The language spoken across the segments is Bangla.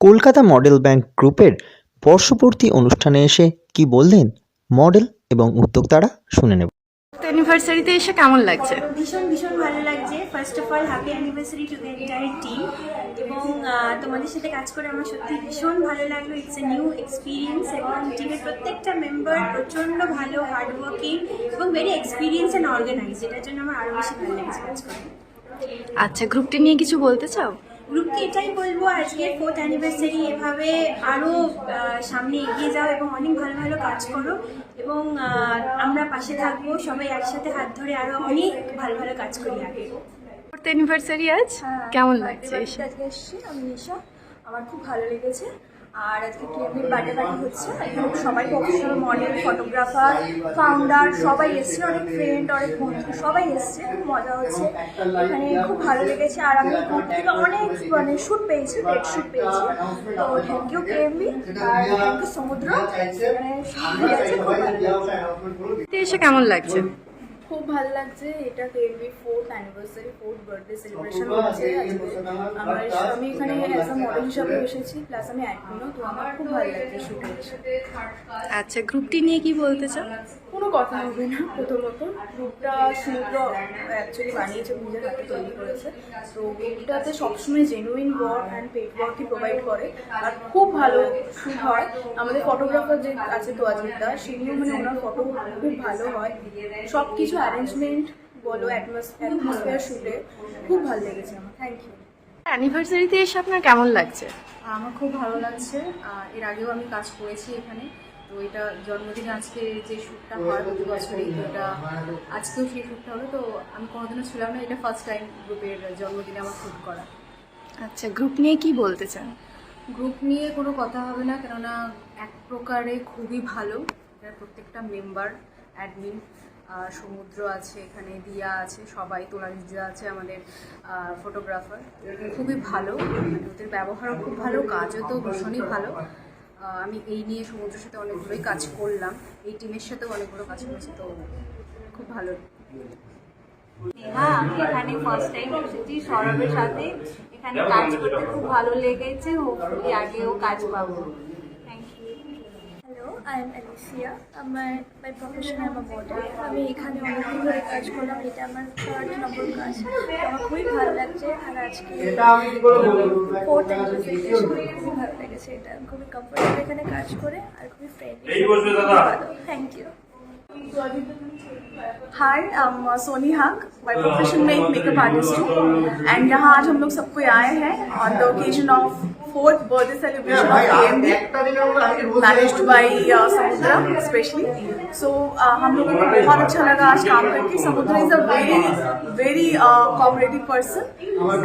কলকাতা মডেল ব্যাংক গ্রুপের বর্ষপূর্তি অনুষ্ঠানে এসে কি বললেন মডেল এবং উদ্যোক্তারা শুনে নেব। অ্যানিভার্সারিতে এসে কেমন লাগছে? ভীষণ ভীষণ ভালো লাগছে। First of all happy anniversary to the entire team এবং তোমাদের সাথে কাজ করে আমার সত্যি ভীষণ ভালো লাগল। ইটস এ নিউ এক্সপিরিয়েন্স এবং টিমের প্রত্যেকটা মেম্বার প্রচণ্ড ভালো হার্ডওয়ার্কিং এবং ভেরি এক্সপিরিয়েন্স অ্যান্ড অর্গানাইজ যেটার জন্য আমার আরও বেশি ভালো লেগেছে কাজ করে আচ্ছা গ্রুপটি নিয়ে কিছু বলতে চাও? গ্রুপকে এটাই বলব আজকে ফোর্থ অ্যানিভার্সারি এভাবে আরও সামনে এগিয়ে যাও এবং অনেক ভালো ভালো কাজ করো এবং আমরা পাশে থাকব সবাই একসাথে হাত ধরে আরও অনেক ভালো ভালো কাজ করি আগে। ফোর্থ অ্যানিভার্সারি আজ? কেমন লাগছে আজকে এসেছি আমি নিশা। আমার খুব ভালো লেগেছে। আর আজকে কেএমএর বার্থডে পার্টি হচ্ছে? এখানে সবাই প্রফেশনাল মডেল ফটোগ্রাফার ফাউন্ডার সবাই এসছে অনেক ফ্রেন্ড অনেক বন্ধু, সবাই এসছে, খুব মজা হচ্ছে। এখানে খুব ভালো লেগেছে আর আমি গ্রুপ থেকে অনেক মানে শ্যুট পেয়েছি পেড শ্যুট পেয়েছি। তো থ্যাংক ইউ কেএমবি আর থ্যাংক ইউ সমুদ্র। লাগছে। এসে কেমন লাগছে? খুব ভালো লাগছে। এটা KMB fourth anniversary fourth birthday celebration হচ্ছে আমার আমি এখানে অ্যাজ আ মডেল হিসাবে এসেছি প্লাস আমি অ্যাডমিনও তো আমার খুব ভালো লাগছে শুটিং আচ্ছা গ্রুপটি নিয়ে কি বলতে চাও? কোনো কথা হবে না প্রথমত। গ্রুপটা সমুদ্র অ্যাকচুয়ালি বানিয়েছে নিজের হাতে তৈরি করেছে। তো গ্রুপটাতে সবসময় জেনুইন ওয়ার্ক অ্যান্ড পেড ওয়ার্কই প্রোভাইড করে। আর খুব ভালো শ্যুট হয়। আমাদের ফটোগ্রাফার যে আছে তো দা সেগুলো মানে ওনার ফটো খুব ভালো হয়। সব কিছু অ্যারেঞ্জমেন্ট বলো অ্যাটমসফিয়ার শ্যুটে খুব ভালো লেগেছে আমার। থ্যাংক ইউ অ্যানিভার্সারিতে এসে আপনার কেমন লাগছে? আমার খুব ভালো লাগছে। এর আগেও আমি কাজ করেছি এখানে। তো এটা জন্মদিনে আজকে যে শ্যুটটা হয় প্রতি বছরই তো এটা আজকেও সেই শ্যুটটা হলো তো আমি কোনোদিনও ছিলাম না এটা ফার্স্ট টাইম গ্রুপের জন্মদিনে আমার শ্যুট করা। আচ্ছা গ্রুপ নিয়ে কি বলতে চান? গ্রুপ নিয়ে কোনো কথা হবে না কেননা এক প্রকারে খুবই ভালো। এটার প্রত্যেকটা মেম্বার অ্যাডমিন সমুদ্র আছে এখানে দিয়া আছে সবাই তোলারিজা আছে আমাদের ফটোগ্রাফার খুবই ভালো। মানে ওদের ব্যবহারও খুব ভালো কাজও তো ভীষণই ভালো। আমি এই নিয়ে সমুদ্রের সাথে অনেকগুলোই কাজ করলাম। এই টিমের সাথে অনেকগুলো কাজ করেছি, তো খুব ভালো। আমি এখানে ফার্স্ট টাইম এসেছি সৌরভের সাথে। এখানে কাজ করতে খুব ভালো লেগেছে হোপফুলি আগেও কাজ পাবো। আই এম অ্যালিসিয়া আমার বাই প্রফেশন আমার মডেল আমি এখানে অনেকদিন ধরে কাজ করলাম। এটা আমার থার্ড নম্বর কাজ আমার খুবই ভালো লাগছে। আর আজকে ফোর্থ খুবই ভালো লেগেছে। এটা খুবই কমফোর্টেবল এখানে কাজ করে। আর খুবই friendly thank you hi Soni हक बाय प्रोफेशन में एक मेकअप आर्टिस्ट हूँ। एंड यहाँ आज हम लोग सबको आए हैं on the occasion of fourth birthday celebration of AMD managed by Samudra specially so हम लोगों को बहुत अच्छा लगा आज काम करके। Samudra is a very very cooperative person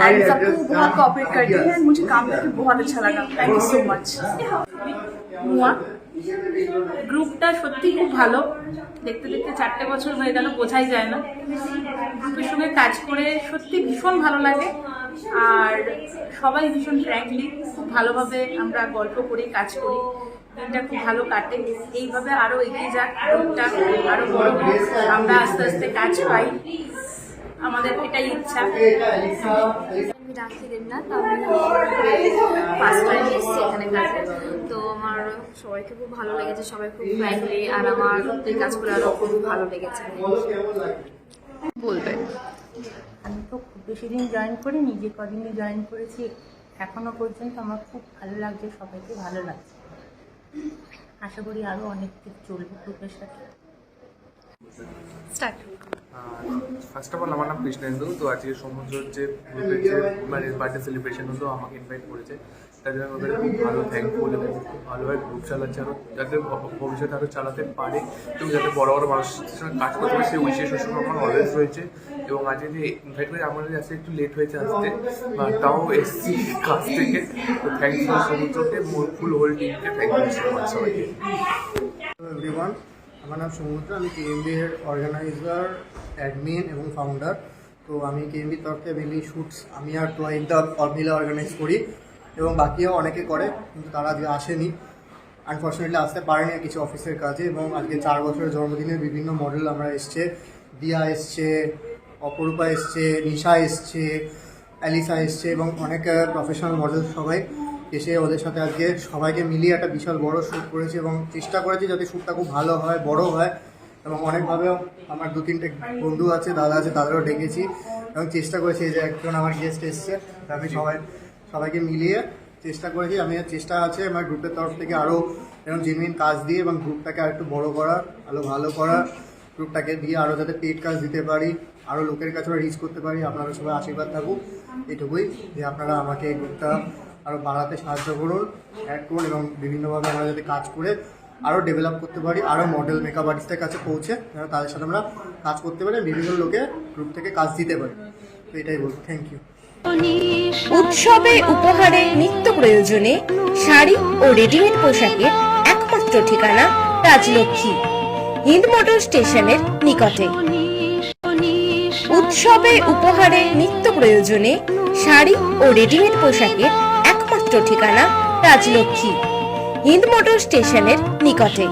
and सबको बहुत कॉपरेट करती है। मुझे काम करके बहुत अच्छा लगा। थैंक यू सो मच मुआ গ্রুপটা সত্যি খুব ভালো। দেখতে দেখতে চারটে বছর হয়ে গেল, বোঝাই যায় না। গ্রুপের সঙ্গে কাজ করে সত্যি ভীষণ ভালো লাগে। আর সবাই ভীষণ ফ্র্যাঙ্কলি খুব ভালোভাবে আমরা গল্প করি, কাজ করি। দিনটা খুব ভালো কাটে। এইভাবে আরও এগিয়ে যাক, গ্রুপটা আরও বড় আমরা আস্তে আস্তে কাজ পাই। আমাদের এটাই ইচ্ছা। আমি রাখি দেবনাথ আমি ফার্স্ট টাইম এসেছি এখানে কাজে তো আমার সবাইকে খুব ভালো লেগেছে সবাই খুব ফ্র্যাঙ্কলি আর আমার এই কাজ করে আরও খুব ভালো লেগেছে। বলবেন আমি তো খুব বেশি দিন জয়েন করি নিজে কদিনই জয়েন করেছি এখনও পর্যন্ত আমার খুব ভালো লাগছে সবাইকে ভালো লাগছে। আশা করি আরও অনেক দিন চলবে গ্রুপের সাথে স্টার্ট ফার্স্ট অফ অল আমার নাম কৃষ্ণেন্দু। তো আজকে সমুদ্রের যে গ্রুপের যে মানে বার্থডে সেলিব্রেশন হলো আমাকে ইনভাইট করেছে। তার জন্য আমি খুব ভালো থ্যাঙ্কফুল এবং খুব ভালোভাবে গ্রুপ চালাচ্ছে। আরও যাতে ভবিষ্যতে আরও চালাতে পারে এবং যাতে বড় বড় মানুষের সঙ্গে কাজ করতে পারে, সেই উইশেষ সুযোগ আমার অলওয়েজ রয়েছে। এবং আজকে যে ইনভাইট করে আমাদের আজকে একটু লেট হয়েছে আসতে। বা তাও এসছি কাজ থেকে। তো থ্যাংকফুল সমুদ্রকে ফুল হোল টিমকে থ্যাংক ইউ সো মাচ সবাইকে। আমার নাম সমুদ্র আমি কেএমবি এর অর্গানাইজার অ্যাডমিন এবং ফাউন্ডার তো আমি কেএমবির তরফে মেনলি শ্যুটস আমি আর টোয়াইনটা মিলে অর্গানাইজ করি এবং বাকিও অনেকে করে, কিন্তু তারা আজকে আসেনি। আনফর্চুনেটলি আসতে পারেনি কিছু অফিসের কাজে এবং আজকে চার বছরের জন্মদিনে বিভিন্ন মডেল আমরা এসছে। দিয়া এসছে, অপরূপা এসছে, নিশা এসছে অ্যালিসা এসছে এবং অনেক প্রফেশনাল মডেল সবাই। এসে ওদের সাথে আজকে সবাইকে মিলিয়ে একটা বিশাল বড় শ্যুট করেছি এবং চেষ্টা করেছি যাতে শ্যুটটা খুব ভালো হয় বড় হয় এবং অনেকভাবেও আমার দু তিনটে বন্ধু আছে দাদা আছে তাদেরও ডেকেছি এবং চেষ্টা করেছি এই যে একজন আমার গেস্ট এসছে আমি সবাই সবাইকে মিলিয়ে চেষ্টা করেছি। আমি চেষ্টা আছে আমার গ্রুপের তরফ থেকে আরও এরকম জেনুইন কাজ দিয়ে এবং গ্রুপটাকে আর একটু বড় করা আরও ভালো করা গ্রুপটাকে দিয়ে আরও যাতে পেট কাজ দিতে পারি আরও লোকের কাছে রিচ করতে পারি আপনারা সবাই আশীর্বাদ থাকুক এটুকুই যে আপনারা আমাকে গ্রুপটা আরও বাড়াতে সাহায্য করুন অ্যাড করুন এবং বিভিন্নভাবে আমরা যাতে কাজ করে আরও ডেভেলপ করতে পারি আরও মডেল মেকআপ আর্টিস্টের কাছে পৌঁছে তাদের সাথে আমরা কাজ করতে পারি, বিভিন্ন লোকে গ্রুপ থেকে কাজ দিতে পারি। তো এটাই বলব। থ্যাংক ইউ উৎসবে উপহারে নিত্য প্রয়োজনে শাড়ি ও রেডিমেড পোশাকের একমাত্র ঠিকানা রাজলক্ষ্মী, হিন্দ মোটর স্টেশনের নিকটে। উৎসবে উপহারে নিত্য প্রয়োজনে শাড়ি ও রেডিমেড পোশাকের ঠিকানা রাজলক্ষ্মী হিন্দ মোটর স্টেশনের নিকটে।